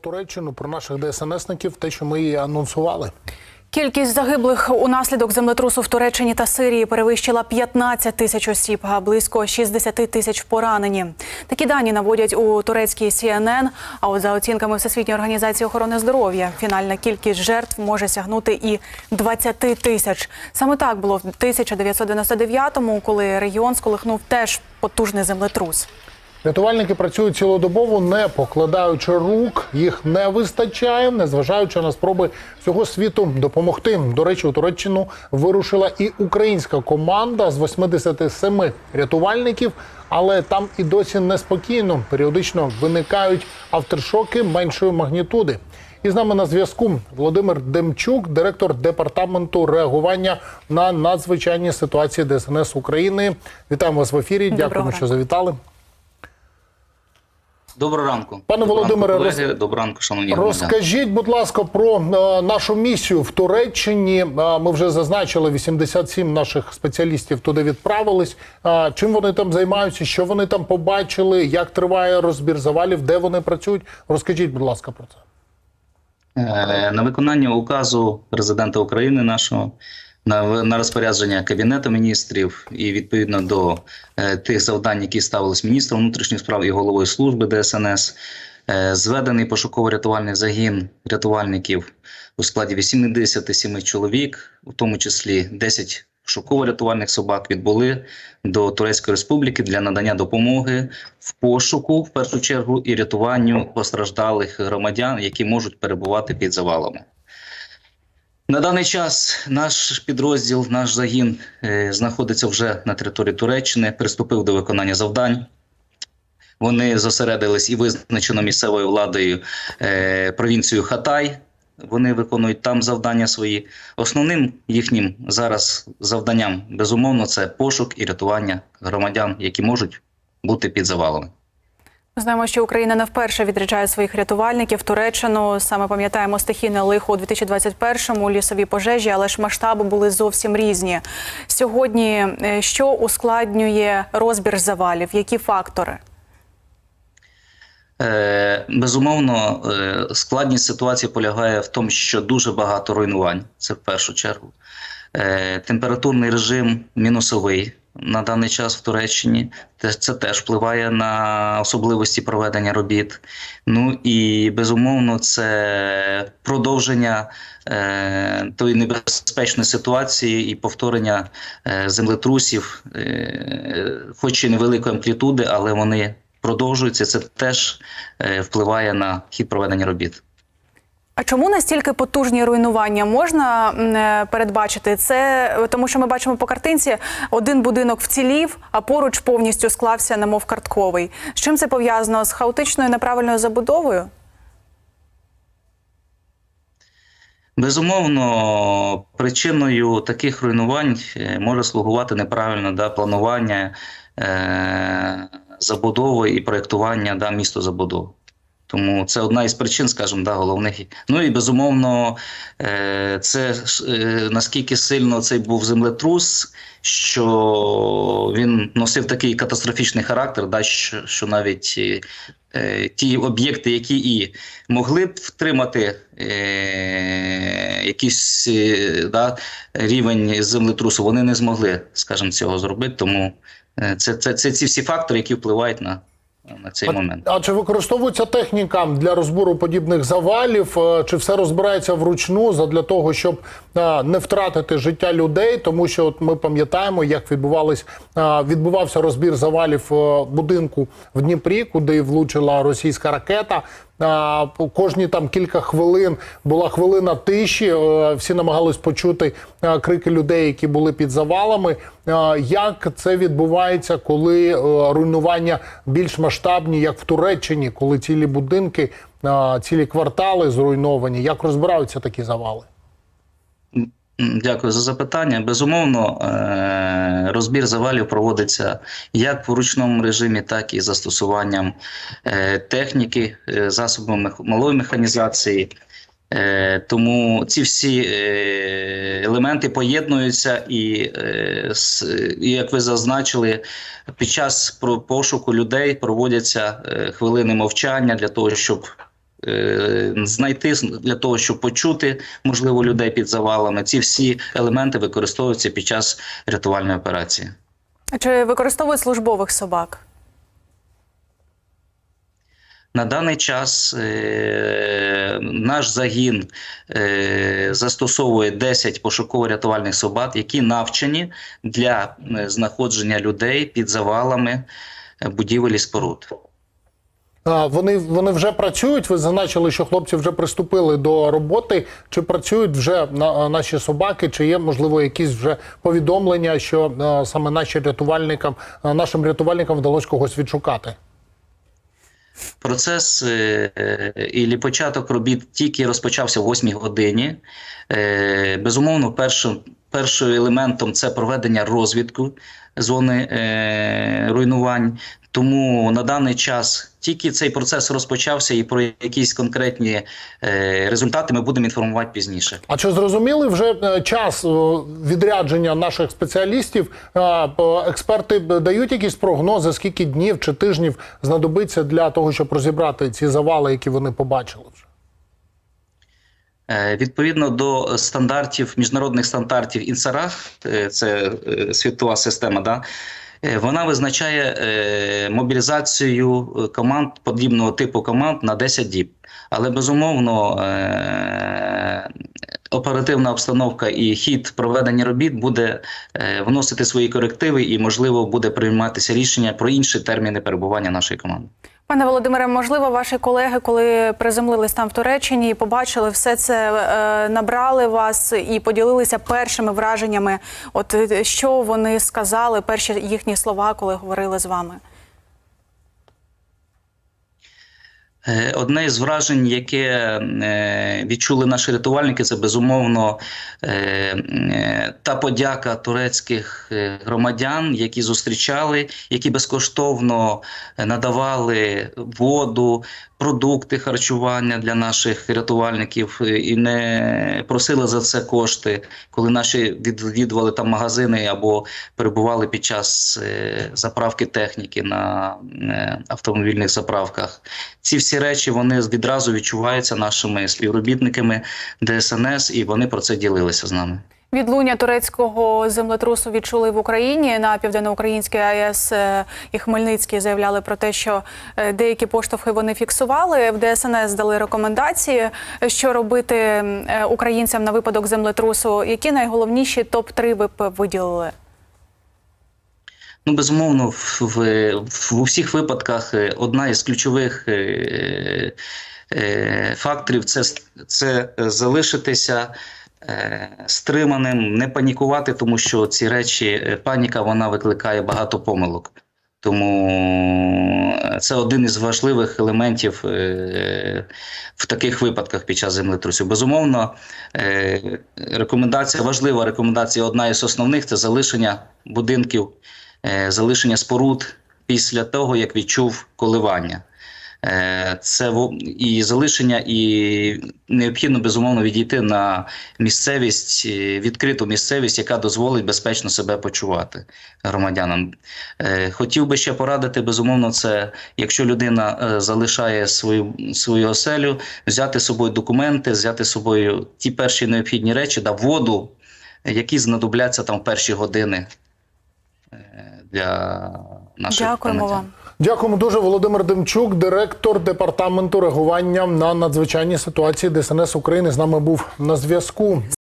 Туреччину про наших ДСНСників, те, що ми її анонсували. Кількість загиблих унаслідок землетрусу в Туреччині та Сирії перевищила 15 тисяч осіб, а близько 60 тисяч поранені. Такі дані наводять у турецькій CNN, А от за оцінками Всесвітньої організації охорони здоров'я, фінальна кількість жертв може сягнути і 20 тисяч. Саме так було в 1999-му, коли регіон сколихнув теж потужний землетрус. Рятувальники працюють цілодобово, не покладаючи рук. Їх не вистачає, незважаючи на спроби всього світу допомогти. До речі, у Туреччину вирушила і українська команда з 87 рятувальників, але там і досі неспокійно. Періодично виникають авторшоки меншої магнітуди. І з нами на зв'язку Володимир Демчук, директор департаменту реагування на надзвичайні ситуації ДСНС України. Вітаємо вас в ефірі. Доброго Дякуємо, що завітали. Доброго ранку, Пане Доброго Володимире, ранку, колеги. роз- Доброго ранку, шановні. Розкажіть, будь ласка, про е, нашу місію в Туреччині. Е, Ми вже зазначили, 87 наших спеціалістів туди відправились. Е, Чим вони там займаються? Що вони там побачили? Як триває розбір завалів? Де вони працюють? Розкажіть, будь ласка, про це. Е, На виконання указу президента України нашого на, на розпорядження Кабінету міністрів і відповідно до е, тих завдань, які ставились міністром внутрішніх справ і головою служби ДСНС, е, зведений пошуково-рятувальний загін рятувальників у складі 87 чоловік, у тому числі 10 пошуково-рятувальних собак відбули до Турецької Республіки для надання допомоги в пошуку, в першу чергу, і рятуванню постраждалих громадян, які можуть перебувати під завалами. На даний час наш підрозділ, наш загін е, знаходиться вже на території Туреччини, приступив до виконання завдань. Вони зосередились і визначено місцевою владою е, провінцію Хатай. Вони виконують там завдання свої. Основним їхнім зараз завданням, безумовно, це пошук і рятування громадян, які можуть бути під завалами. Знаємо, що Україна не вперше відряджає своїх рятувальників Туреччину. Саме пам'ятаємо стихійне лихо у 2021-му, лісові пожежі, але ж масштаби були зовсім різні. Сьогодні е, що ускладнює розбір завалів? Які фактори? Е, Безумовно, е, складність ситуації полягає в тому, що дуже багато руйнувань. Це в першу чергу. Температурний режим мінусовий на даний час в Туреччині. Це теж впливає на особливості проведення робіт. Ну і безумовно, це продовження е, тої небезпечної ситуації і повторення е, землетрусів, е, хоч і невеликої амплітуди, але вони продовжуються. Це теж е, впливає на хід проведення робіт. А чому настільки потужні руйнування можна е, передбачити? Це е, тому, що ми бачимо по картинці, один будинок вцілів, а поруч повністю склався, немов картковий. З чим це пов'язано з хаотичною неправильною забудовою? Безумовно, причиною таких руйнувань е, може слугувати неправильне да, планування е, забудови і проєктування да, містозабудови. Тому це одна із причин, скажімо, да, головних. Ну і безумовно, е, це е, наскільки сильно цей був землетрус, що він носив такий катастрофічний характер, да, що, що навіть е, ті об'єкти, які і могли б втримати якийсь да, рівень землетрусу, вони не змогли, скажімо, цього зробити. Тому це, це, це ці всі фактори, які впливають на, на цей момент. А чи використовується техніка для розбору подібних завалів? Е, Чи все розбирається вручну задля того, щоб е, не втратити життя людей? Тому що от ми пам'ятаємо, як відбувались е, відбувався розбір завалів будинку в Дніпрі, куди влучила російська ракета. Кожні там кілька хвилин була хвилина тиші. е, Всі намагались почути е, крики людей, які були під завалами. Е, Як це відбувається, коли руйнування більш масштабні, як в Туреччині, коли цілі будинки, цілі квартали зруйновані? Як розбираються такі завали? Дякую за запитання. Безумовно, е, розбір завалів проводиться як в ручному режимі, так і застосуванням е, техніки, е, засобів мех- малої механізації. Тому ці всі елементи поєднуються, і, як ви зазначили, під час пошуку людей проводяться хвилини мовчання для того, щоб знайти для того, щоб почути можливо людей під завалами. Ці всі елементи використовуються під час рятувальної операції. Чи використовують службових собак? На даний час е, наш загін е, застосовує 10 пошуково-рятувальних собак, які навчені для е, знаходження людей під завалами е, будівель і споруд. Вони, вони вже працюють. Ви зазначили, що хлопці вже приступили до роботи. Чи працюють вже на, наші собаки? Чи є можливо якісь вже повідомлення, що саме наші рятувальникам, нашим рятувальникам вдалося когось відшукати? Процес е, е, і початок робіт тільки розпочався о 8 годині. Е, Безумовно, першим, першим елементом це проведення розвідку зони руйнувань. Тому на даний час тільки цей процес розпочався, і про якісь конкретні е, результати ми будемо інформувати пізніше. А чи зрозуміли вже е, час відрядження наших спеціалістів? Експерти дають якісь прогнози, скільки днів чи тижнів знадобиться для того, щоб розібрати ці завали, які вони побачили вже? Е, Відповідно до стандартів міжнародних стандартів інсара, це світова система, да, вона визначає е, мобілізацію е, команд подібного типу команд на 10 діб. Але безумовно е, оперативна обстановка і хід проведення робіт буде е, вносити свої корективи і, можливо, буде прийматися рішення про інші терміни перебування нашої команди. Пане Володимире, можливо, ваші колеги, коли приземлились там в Туреччині і побачили все це, е, набрали вас і поділилися першими враженнями. От е, що вони сказали, перші їхні слова, коли говорили з вами? Е, Одне із вражень, яке е, відчули наші рятувальники, це безумовно е, е, та подяка турецьких е, громадян, які зустрічали, які безкоштовно е, надавали воду, продукти харчування для наших рятувальників е, і не просили за це кошти, коли наші відвідували там магазини або перебували під час е, заправки техніки на е, автомобільних заправках. Ці всі речі вони відразу відчуваються нашими співробітниками ДСНС, і вони про це ділилися з нами. Відлуння турецького землетрусу відчули в Україні на південноукраїнській АЕС е, і Хмельницький заявляли про те, що е, деякі поштовхи вони фіксували. В ДСНС дали рекомендації, що робити е, українцям на випадок землетрусу. Які найголовніші топ 3 ви б виділили? Ну, безумовно, в, в, в у випадках одна із ключових е, факторів це, це залишитися стриманим, не панікувати, тому що ці речі, е, паніка вона викликає багато помилок. Тому е, це один із важливих елементів е, в таких випадках під час землетрусів. Безумовно, е, рекомендація, важлива рекомендація, одна із основних це залишення будинків е, залишення споруд після того, як відчув коливання. Е, Це і залишення, і необхідно безумовно відійти на місцевість, е, відкриту місцевість, яка дозволить безпечно себе почувати громадянам. Е, Хотів би ще порадити, безумовно, це якщо людина залишає свою, свою оселю, взяти з собою документи, взяти з собою ті перші необхідні речі, да, воду, які знадобляться там в перші години для наших Дякуємо громадян. вам. Дякуємо дуже. Володимир Демчук, директор департаменту реагування на надзвичайні ситуації ДСНС України, з нами був на зв'язку.